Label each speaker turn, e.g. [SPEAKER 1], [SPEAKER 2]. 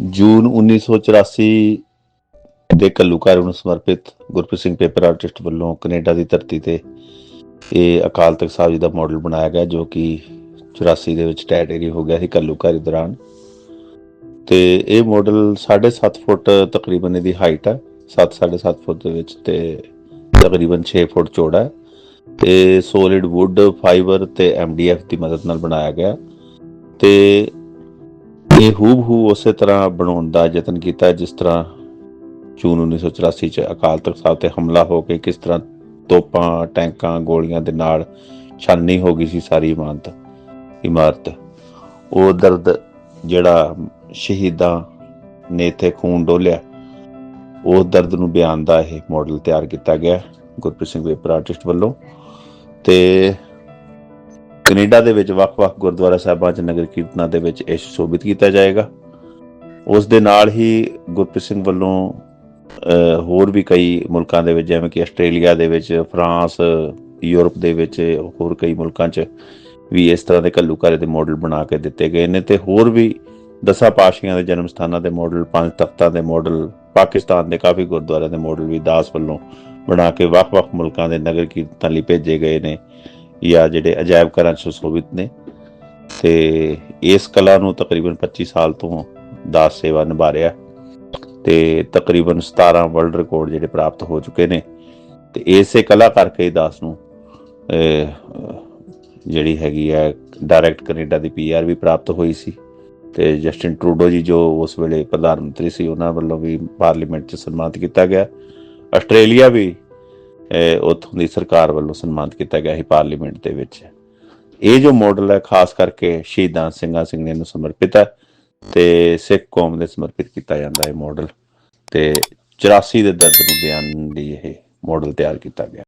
[SPEAKER 1] ਜੂਨ 1984 ਦੇ ਘੱਲੂਘਾਰੇ ਨੂੰ ਸਮਰਪਿਤ ਗੁਰਪ੍ਰੀਤ ਸਿੰਘ ਪੇਪਰ ਆਰਟਿਸਟ ਵੱਲੋਂ ਕੈਨੇਡਾ ਦੀ ਧਰਤੀ ਤੇ ਇਹ ਅਕਾਲ ਤਖਤ ਸਾਹਿਬ ਜੀ ਦਾ ਮਾਡਲ ਬਣਾਇਆ ਗਿਆ, ਜੋ ਕਿ 84 ਦੇ ਵਿੱਚ ਟੈਟ ਏਰੀ ਹੋ ਗਿਆ ਸੀ ਕੱਲੂਕਾਰੀ ਦੌਰਾਨ। ਤੇ ਇਹ ਮਾਡਲ 7.5 ਫੁੱਟ ਤਕਰੀਬਨ ਇਹਦੀ ਹਾਈਟ ਹੈ 7.5 ਫੁੱਟ ਦੇ ਵਿੱਚ ਤੇ ਤਕਰੀਬਨ 6 ਫੁੱਟ ਚੌੜਾ ਹੈ। ਤੇ ਸੋਲਿਡ ਵੁੱਡ ਫਾਈਬਰ ਤੇ ਐਮਡੀਐਫ ਦੀ ਮਦਦ ਨਾਲ ਬਣਾਇਆ ਗਿਆ। ਤੇ ਇਹ ਹੂਬਹੂ ਉਸੇ ਤਰ੍ਹਾਂ ਬਣਾਉਣ ਦਾ ਯਤਨ ਕੀਤਾ, ਜਿਸ ਤਰ੍ਹਾਂ ਜੂਨ 1984 ਚ ਅਕਾਲ ਤਖਤ ਸਾਹਿਬ ਤੇ ਹਮਲਾ ਹੋ ਕੇ ਕਿਸ ਤਰ੍ਹਾਂ ਤੋਪਾਂ, ਟੈਂਕਾਂ, ਗੋਲੀਆਂ ਦੇ ਨਾਲ ਛਾਨੀ ਹੋ ਗਈ ਸੀ ਸਾਰੀ ਇਮਾਰਤ ਇਮਾਰਤ। ਉਹ ਦਰਦ ਜਿਹੜਾ ਸ਼ਹੀਦਾਂ ਨੇ ਇੱਥੇ ਖੂਨ ਡੋਲਿਆ, ਉਹ ਦਰਦ ਨੂੰ ਬਿਆਨ ਦਾ ਇਹ ਮਾਡਲ ਤਿਆਰ ਕੀਤਾ ਗਿਆ, ਗੁਰਪ੍ਰੀਤ ਸਿੰਘ ਵੇਪਰ ਆਰਟਿਸਟ ਵੱਲੋਂ। ਤੇ ਕੈਨੇਡਾ ਦੇ ਵਿੱਚ ਵੱਖ-ਵੱਖ ਗੁਰਦੁਆਰਾ ਸਾਹਿਬਾਂ 'ਚ ਨਗਰ ਕੀਰਤਨਾਂ ਦੇ ਵਿੱਚ ਇਹ ਸ਼ੋਭਿਤ ਕੀਤਾ ਜਾਏਗਾ। ਉਸ ਦੇ ਨਾਲ ਹੀ ਗੁਰਪ੍ਰੀਤ ਸਿੰਘ ਵੱਲੋਂ ਹੋਰ ਵੀ ਕਈ ਮੁਲਕਾਂ ਦੇ ਵਿੱਚ, ਜਿਵੇਂ ਕਿ ਆਸਟ੍ਰੇਲੀਆ ਦੇ ਵਿੱਚ, ਫਰਾਂਸ, ਯੂਰਪ ਦੇ ਵਿੱਚ ਹੋਰ ਕਈ ਮੁਲਕਾਂ 'ਚ ਵੀ ਇਸ ਤਰ੍ਹਾਂ ਦੇ ਘੱਲੂਘਾਰੇ ਦੇ ਮਾਡਲ ਬਣਾ ਕੇ ਦਿੱਤੇ ਗਏ ਨੇ ਤੇ ਹੋਰ ਵੀ ਦਸਾਂ ਪਾਸ਼ੀਆਂ ਦੇ ਜਨਮ ਸਥਾਨਾਂ ਦੇ ਮਾਡਲ ਪੰਜ ਤਖਤਾਂ ਦੇ ਮਾਡਲ ਪਾਕਿਸਤਾਨ ਦੇ ਕਾਫੀ ਗੁਰਦੁਆਰਿਆਂ ਦੇ ਮਾਡਲ ਵੀ ਦਾਸ ਵੱਲੋਂ ਬਣਾ ਕੇ ਵੱਖ-ਵੱਖ ਮੁਲਕਾਂ ਦੇ ਨਗਰ ਕੀਰਤਨਾਂ ਲਈ ਭੇਜੇ ਗਏ ਨੇ। ਜਾਂ ਜਿਹੜੇ ਅਜਾਇਬ ਘਰਾਂ 'ਚ ਸੁਸ਼ੋਭਿਤ ਨੇ। ਤੇ ਇਸ ਕਲਾ ਨੂੰ ਤਕਰੀਬਨ 25 ਸਾਲ ਤੋਂ ਦਾਸ ਸੇਵਾ ਨਿਭਾ ਰਿਹਾ। ਤੇ ਤਕਰੀਬਨ 17 ਵਰਲਡ ਰਿਕਾਰਡ ਜਿਹੜੇ ਪ੍ਰਾਪਤ ਹੋ ਚੁੱਕੇ ਨੇ। ਤੇ ਇਸੇ ਕਲਾ ਕਰਕੇ ਦਾਸ ਨੂੰ ਜਿਹੜੀ ਹੈਗੀ ਹੈ ਡਾਇਰੈਕਟ ਕੈਨੇਡਾ ਦੀ ਪੀਆਰ ਵੀ ਪ੍ਰਾਪਤ ਹੋਈ ਸੀ। ਤੇ ਜਸਟਿਨ ਟਰੂਡੋ ਜੀ ਜੋ ਉਸ ਵੇਲੇ ਪ੍ਰਧਾਨ ਮੰਤਰੀ ਸੀ, ਉਹਨਾਂ ਵੱਲੋਂ ਵੀ ਪਾਰਲੀਮੈਂਟ 'ਚ ਸਨਮਾਨਿਤ ਕੀਤਾ ਗਿਆ। ਆਸਟ੍ਰੇਲੀਆ ਵੀ ਉੱਥੋਂ ਦੀ ਸਰਕਾਰ ਵੱਲੋਂ ਸਨਮਾਨਿਤ ਕੀਤਾ ਗਿਆ ਸੀ ਪਾਰਲੀਮੈਂਟ ਦੇ ਵਿੱਚ। ਇਹ ਜੋ ਮਾਡਲ ਹੈ, ਖਾਸ ਕਰਕੇ ਸ਼ਹੀਦਾਂ ਸਿੰਘਾਂ ਸਿੰਘ ਨੇ ਨੂੰ ਸਮਰਪਿਤ ਹੈ ਤੇ ਸਿੱਖ ਕੌਮ ਦੇ ਸਮਰਪਿਤ ਕੀਤਾ ਜਾਂਦਾ ਹੈ ਮਾਡਲ ਤੇ 84 ਦੇ ਦਰਦ ਨੂੰ ਬਿਆਨ ਲਈ ਇਹ ਮਾਡਲ ਤਿਆਰ ਕੀਤਾ ਗਿਆ।